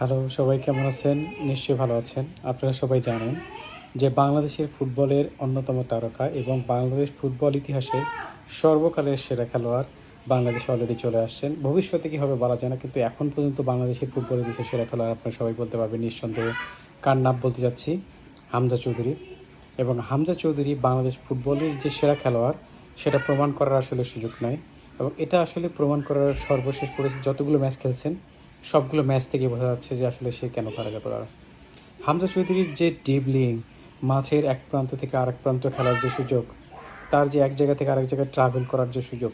Hello সবাই কেমন আছেন? নিশ্চয়ই ভালো আছেন। আপনারা সবাই জানেন যে বাংলাদেশের ফুটবলের অন্যতম তারকা এবং বাংলাদেশ ফুটবল ইতিহাসে সর্বকালের সেরা খেলোয়াড় বাংলাদেশে অলরেডি চলে আসছেন। ভবিষ্যতে কী হবে বলা যায় না, কিন্তু এখন পর্যন্ত বাংলাদেশের ফুটবল ইতিহাসের সেরা খেলোয়াড় আপনারা সবাই বলতে পারবেন নিঃসন্দেহে। কার নাম বলতে যাচ্ছি? হামজা চৌধুরী। এবং হামজা চৌধুরী বাংলাদেশ ফুটবলের যে সেরা খেলোয়াড়, সেটা প্রমাণ করার আসলে সুযোগ নাই। এবং এটা আসলে প্রমাণ করার সর্বশেষ পরিস্থিতি, যতগুলো ম্যাচ খেলছেন সবগুলো ম্যাচ থেকে বোঝা যাচ্ছে যে আসলে সে কেন ভালো খেলোয়াড় হামজা চৌধুরীর যে ডিবলিং মাছের এক প্রান্ত থেকে আরেক প্রান্ত খেলার যে সুযোগ, তার যে এক জায়গা থেকে আরেক জায়গায় ট্রাভেল করার যে সুযোগ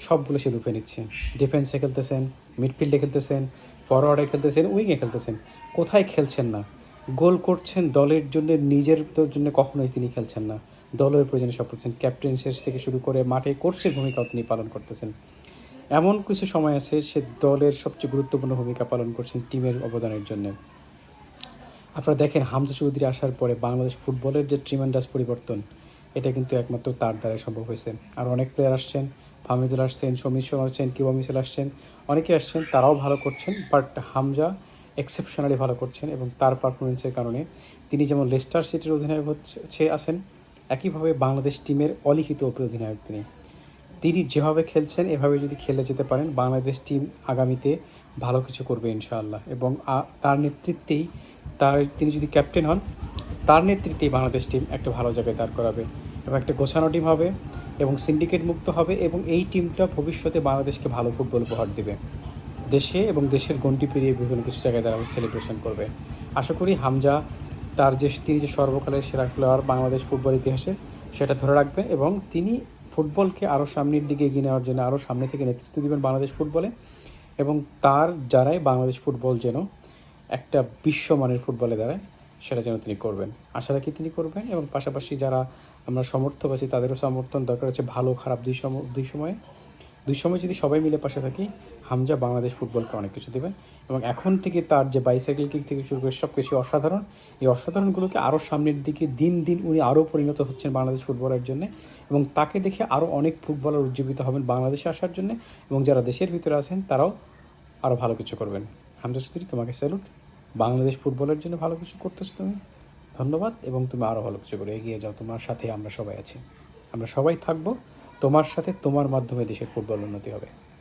সবগুলো সে লুপে নিচ্ছে। ডিফেন্সে খেলতেছেন মিডফিল্ডে খেলতেছেন ফরওয়ার্ডে খেলতেছেন উইংয়ে খেলতেছেন। কোথায় খেলছেন না? গোল করছেন দলের জন্য, নিজের জন্য কখনোই তিনি খেলছেন না। দলের প্রয়োজনে সব করছেন। ক্যাপ্টেন শেষ থেকে শুরু করে মাঠে কোর্সের ভূমিকাও তিনি পালন করতেছেন। এমন কিছু সময় আছে সে দলের সবচেয়ে গুরুত্বপূর্ণ ভূমিকা পালন করছেন টিমের অবদানের জন্য। আপনারা দেখেন হামজা চৌধুরী আসার পরে বাংলাদেশ ফুটবলের যে ট্রিমেন্ডাস পরিবর্তন, এটা কিন্তু একমাত্র তার দ্বারাই সম্ভব হয়েছে। আর অনেক প্লেয়ার আসছেন ফামিদুল আসছেন, সমীর শর্মা আসছেন, কিবা মিছিল আসছেন, অনেকে আসছেন, তারাও ভালো করছেন বাট হামজা এক্সেপশনালি ভালো করছেন এবং তার পারফরমেন্সের কারণে তিনি যেমন লেস্টার সিটির অধিনায়ক হচ্ছে, আছেন, একইভাবে বাংলাদেশ টিমের অলিখিত অধিনায়ক তিনি। তিনি যেভাবে খেলছেন, এভাবে যদি খেলে যেতে পারেন, বাংলাদেশ টিম আগামীতে ভালো কিছু করবে ইনশাআল্লাহ। এবং তার নেতৃত্বেই তার, তিনি যদি ক্যাপ্টেন হন, তার নেতৃত্বেই বাংলাদেশ টিম একটা ভালো জায়গায় দাঁড় করাবে এবং একটা গোছানো টিম হবে এবং সিন্ডিকেট মুক্ত হবে এবং এই টিমটা ভবিষ্যতে বাংলাদেশকে ভালো ফুটবল উপহার দেবে। দেশে এবং দেশের গণ্ডি পেরিয়ে বিভিন্ন কিছু জায়গায় তারা সেলিব্রেশন করবে। আশা করি হামজা, তার যে, তিনি যে সর্বকালের সেরা খেলোয়াড় বাংলাদেশ ফুটবল ইতিহাসে, সেটা ধরে রাখবে এবং তিনি ফুটবলকে আরও সামনের দিকে এগিয়ে নেওয়ার জন্য আরও সামনে থেকে নেতৃত্ব দেবেন বাংলাদেশ ফুটবলে। এবং তার যারাই বাংলাদেশ ফুটবল যেন একটা বিশ্বমানের ফুটবলে দাঁড়ায়, সেটা যেন তিনি করবেন। আশা রাখি তিনি করবেন এবং পাশাপাশি যারা আমরা সমর্থক আছি, তাদেরও সমর্থন দরকার আছে ভালো খারাপ দুই সম দুই সময়ে। দুই সময় যদি সবাই মিলে পাশে থাকি, হামজা বাংলাদেশ ফুটবলকে অনেক কিছু দেবে। এবং এখন থেকে তার যে বাইসাইকেল কিক থেকে শুরু করে সব কিছু অসাধারণ, এই অসাধারণগুলোকে আরও সামনের দিকে দিন দিন উনি আরও পরিণত হচ্ছেন বাংলাদেশ ফুটবলের জন্য। এবং তাকে দেখে আরও অনেক ফুটবলার উজ্জীবিত হবেন বাংলাদেশে আসার জন্য। এবং যারা দেশের ভিতরে আছেন, তারাও আরও ভালো কিছু করবেন। হামজা চৌধুরী, তোমাকে স্যালুট বাংলাদেশ ফুটবলের জন্য ভালো কিছু করতেছো তুমি? ধন্যবাদ, এবং তুমি আরও ভালো কিছু করে এগিয়ে যাও। তোমার সাথে আমরা সবাই আছি। আমরা সবাই থাকব। তোমার সাথে তোমার মাধ্যমে দেশের ফুটবল উন্নতি হবে।